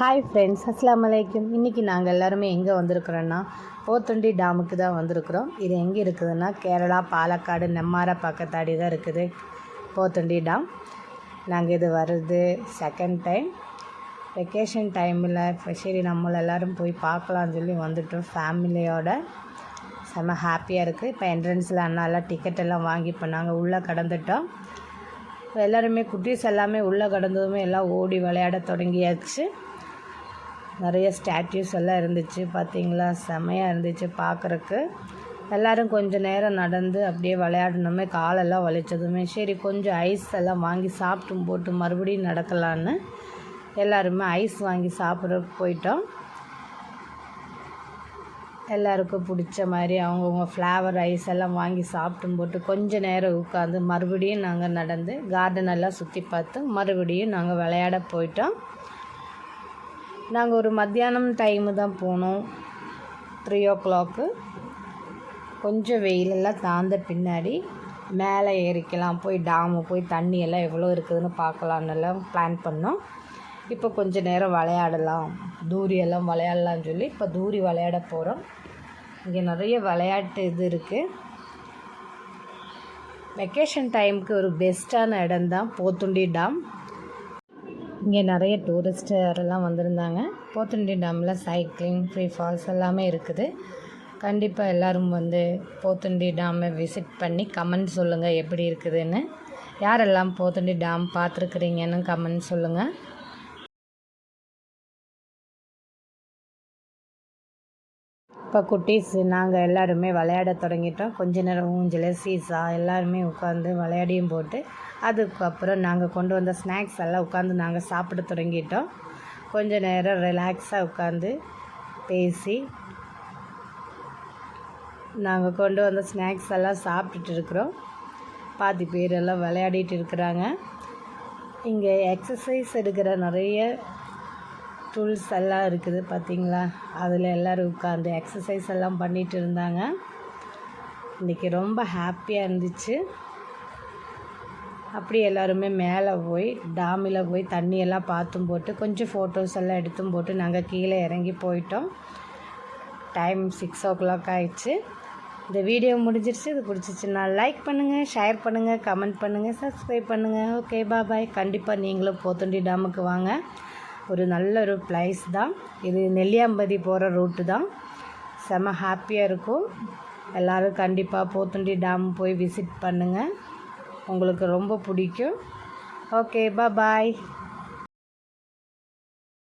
Hi friends அஸ்லாம் வலைக்கும் இன்றைக்கி நாங்கள் எல்லாருமே எங்கே வந்திருக்கிறோன்னா போத்தண்டி டேமுக்கு தான் வந்திருக்கிறோம். இது எங்கே இருக்குதுன்னா கேரளா பாலக்காடு நெம்மாரா பக்கத்தாடி தான் இருக்குது போத்தண்டி டேம் நாங்கள் இது வருது செகண்ட் டைம் வெக்கேஷன் டைமில் இப்போ சரி நம்மள எல்லோரும் போய் பார்க்கலாம்னு சொல்லி வந்துட்டோம். ஃபேமிலியோட செம்ம ஹாப்பியாக இருக்குது இப்போ என்ட்ரன்ஸில் அண்ணாலாம் டிக்கெட் எல்லாம் வாங்கி இப்போ நாங்கள் உள்ளே கடந்துட்டோம். இப்போ எல்லாருமே குட்டீஸ் எல்லாமே உள்ளே கடந்ததுமே எல்லாம் ஓடி விளையாட தொடங்கியாச்சு. நிறைய ஸ்டாட்யூஸ் எல்லாம் இருந்துச்சு பார்த்தீங்களா செமையாக இருந்துச்சு பார்க்குறக்கு எல்லோரும் கொஞ்சம் நேரம் நடந்து அப்படியே விளையாடணுமே காலெல்லாம் வலிச்சதுமே. சரி கொஞ்சம் ஐஸ் எல்லாம் வாங்கி சாப்பிட்டும் போட்டு மறுபடியும் நடக்கலான்னு எல்லாருமே ஐஸ் வாங்கி சாப்பிட்ற போயிட்டோம். எல்லாருக்கும் பிடிச்ச மாதிரி அவங்கவுங்க ஃப்ளேவர் ஐஸ் எல்லாம் வாங்கி சாப்பிட்டும் போட்டு கொஞ்சம் நேரம் உட்காந்து மறுபடியும் நாங்கள் நடந்து கார்டன் எல்லாம் சுற்றி பார்த்து மறுபடியும் நாங்கள் விளையாட போயிட்டோம். நாங்கள் ஒரு மத்தியானம் டைமு தான் போனோம். த்ரீ ஓ கிளாக்கு கொஞ்சம் வெயிலெல்லாம் தாழ்ந்த பின்னாடி மேலே ஏறிக்கலாம் போய் டாமு போய் தண்ணி எல்லாம் எவ்வளோ இருக்குதுன்னு பார்க்கலான்னுலாம் பிளான் பண்ணோம். இப்போ கொஞ்ச நேரம் விளையாடலாம். தூரி எல்லாம் சொல்லி இப்போ தூரி விளையாட போகிறோம் இங்கே நிறைய விளையாட்டு இது இருக்குது வெக்கேஷன் டைமுக்கு ஒரு பெஸ்ட்டான இடம் தான் போத்துண்டி டேம் இங்கே நிறைய டூரிஸ்டரெல்லாம் வந்திருந்தாங்க. போத்தண்டி டேமில் சைக்கிளிங் ஃப்ரீ ஃபால்ஸ் எல்லாமே இருக்குது. கண்டிப்பாக எல்லோரும் வந்து போத்தண்டி டேமை விசிட் பண்ணி கமெண்ட் சொல்லுங்கள் எப்படி இருக்குதுன்னு. யாரெல்லாம் போத்தண்டி டேம் பார்த்துருக்குறீங்கன்னு கமெண்ட் சொல்லுங்கள் இப்போ குட்டீஸ் நாங்கள் எல்லாருமே விளையாட தொடங்கிட்டோம். கொஞ்ச நேரம் ஊஞ்சல் சீசா எல்லாருமே உட்காந்து விளையாடியும் போட்டு அதுக்கப்புறம் நாங்கள் கொண்டு வந்த ஸ்நாக்ஸ் எல்லாம் உட்காந்து நாங்கள் சாப்பிட தொடங்கிட்டோம். கொஞ்ச நேரம் ரிலாக்ஸாக உட்காந்து பேசி நாங்கள் கொண்டு வந்த ஸ்நாக்ஸ் எல்லாம் சாப்பிட்டுட்டு இருக்கிறோம். பாதி பேர் எல்லாம் விளையாடிட்டு இருக்கிறாங்க. இங்கே எக்ஸசைஸ் எடுக்கிற நிறைய டூல்ஸ் எல்லாம் இருக்குது பார்த்திங்களா? அதில் எல்லோரும் உட்காந்து எக்ஸசைஸ் எல்லாம் பண்ணிகிட்டு இருந்தாங்க. இன்றைக்கி ரொம்ப ஹாப்பியாக இருந்துச்சு. அப்படி எல்லாருமே மேலே போய் டாமில் போய் தண்ணியெல்லாம் பார்த்தும் போட்டு கொஞ்சம் ஃபோட்டோஸ் எல்லாம் எடுத்தும் போட்டு நாங்கள் கீழே இறங்கி போயிட்டோம். டைம் சிக்ஸ் ஓ கிளாக் ஆயிடுச்சு. இந்த வீடியோ முடிஞ்சிருச்சு. இது பிடிச்சிச்சுன்னா லைக் பண்ணுங்கள் ஷேர் பண்ணுங்கள் கமெண்ட் பண்ணுங்கள் சப்ஸ்கிரைப் பண்ணுங்கள் ஓகே பாய் கண்டிப்பாக நீங்களும் போத்தண்டி டேமுக்கு வாங்க. ஒரு நல்ல ஒரு ப்ளேஸ் தான். இது நெல்லியாம்பதி போகிற ரூட்டு தான். செம ஹாப்பியாக இருக்கும். எல்லோரும் கண்டிப்பாக போத்துண்டி டேம் போய் விசிட் பண்ணுங்கள் உங்களுக்கு ரொம்ப பிடிக்கும். ஓகே பா பாய்